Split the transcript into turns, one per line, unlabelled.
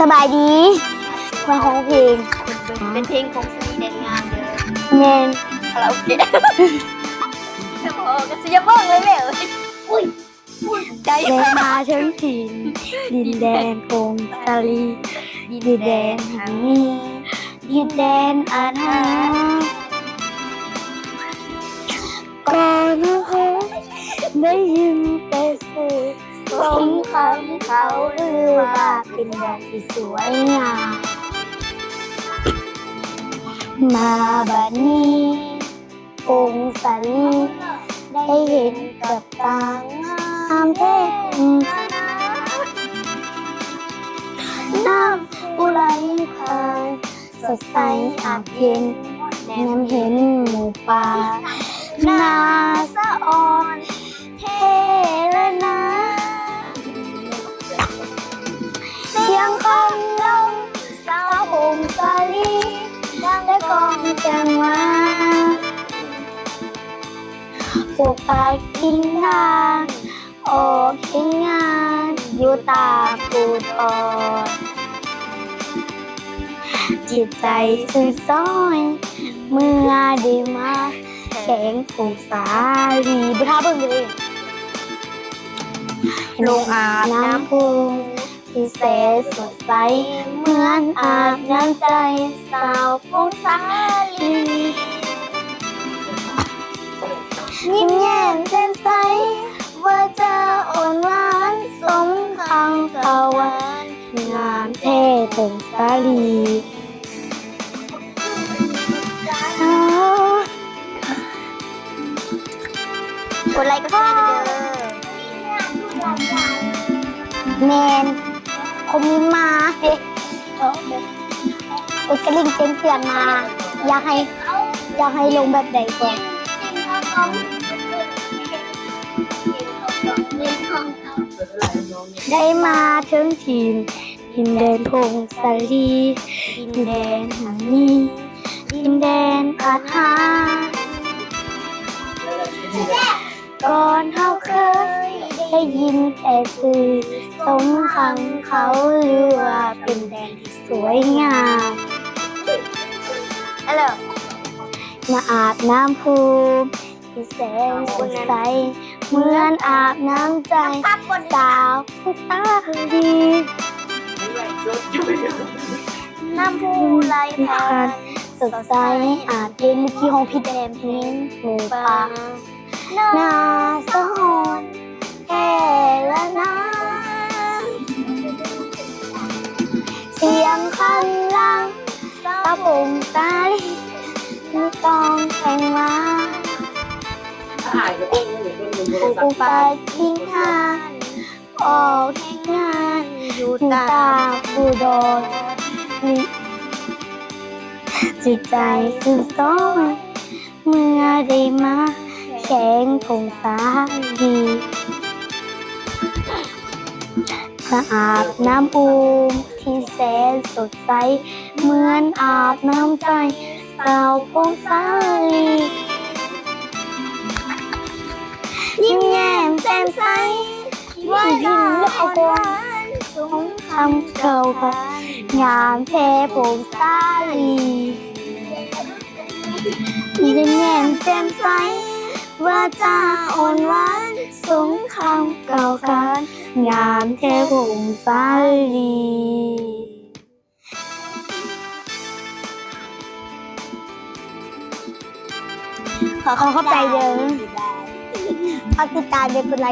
สบายดีมาของเพลง
เป็นเพลงของสวีเดนงามเด้อ
แมน
คาราโอเกะจะบอกก็จะบอกเลยแม่เอ้ยอุ้ยใจ
เดินมาถึงถิ่นดินแดนพงสาลีดินแดนแห่งนี้ดินแดนอาณาก่อนนะคะได้ยินแต่เสียง สมคำเขาเลือว่าเป็นแดนที่สวยงามมาบัดนี้องค์สาลีได้เห็นกับตางามเทพน้ำอุไรพายสดใสอาบเย็นแนมเห็นหมู่ป่านาสะอ่อน ดังได้กองจังหวะปลูกปากกินทางออกเห็นงานอยู่ตาปูดอ่อนจิตใจสื่อซ้อย เมื่อได้มาแข่งผูกสาลีบุทาเบิ่งเลย
ลงอาบน้
น้ำพุ ที่แสนสดใสเหมือนอาบน้ำใจสาวพงสาลียิ้มแย้มแจ่มใสว่าจะอ่อนหวานสมคำกล่าวหวานงามเท่พงสาลีอ้าวำ
กดไลค์ก็แชร์เด้อ
แมน ผมมีมาเฮ้อุดกระลิ่งเต็มเตือนมา อยากให้ อยากให้ลงแบบใดก่อนได้มาถึงทีมดินแดนพงสาลีดินแดนห่งนี้ดินแดนอาหารก่อนเขา ได้ยินแต่สื่อสมคำเขาเลือว่าเป็นแดนที่สวยงาม
ฮัลโหล
มาอาบน้ำพุที่แสนสดใสเหมือนอาบน้ำใจสาวผู้ตาดี
น้ำผู้ไหลผ่าน
สดใสอาบเย็นเมื่อกี้ห้องพี่แดมพิงหมูป่านา งตาลีมีกองแข่งมาอุปาทิ้งทานออกแข่งงานอยู่ตาผู้ดอนมีจิตใจสื่อสองเมื่อได้มาแข่งผงสาดีสะอาบน้ำอูมที่แสนสดใส เหมือนอาบน้ำใจสาวพงสาลียิ้มแย้มแจ่มใสว่าจะอ่อนหวานสมคำเก่าค่ะงามแท้พงสาลียิ้มแย้มแจ่มใสว่าจะอ่อนหวานสมคำเก่าค่ะงามแท้พงสาลี ขอเข้าใจเด้อฝากติดตามเด็กคนไหน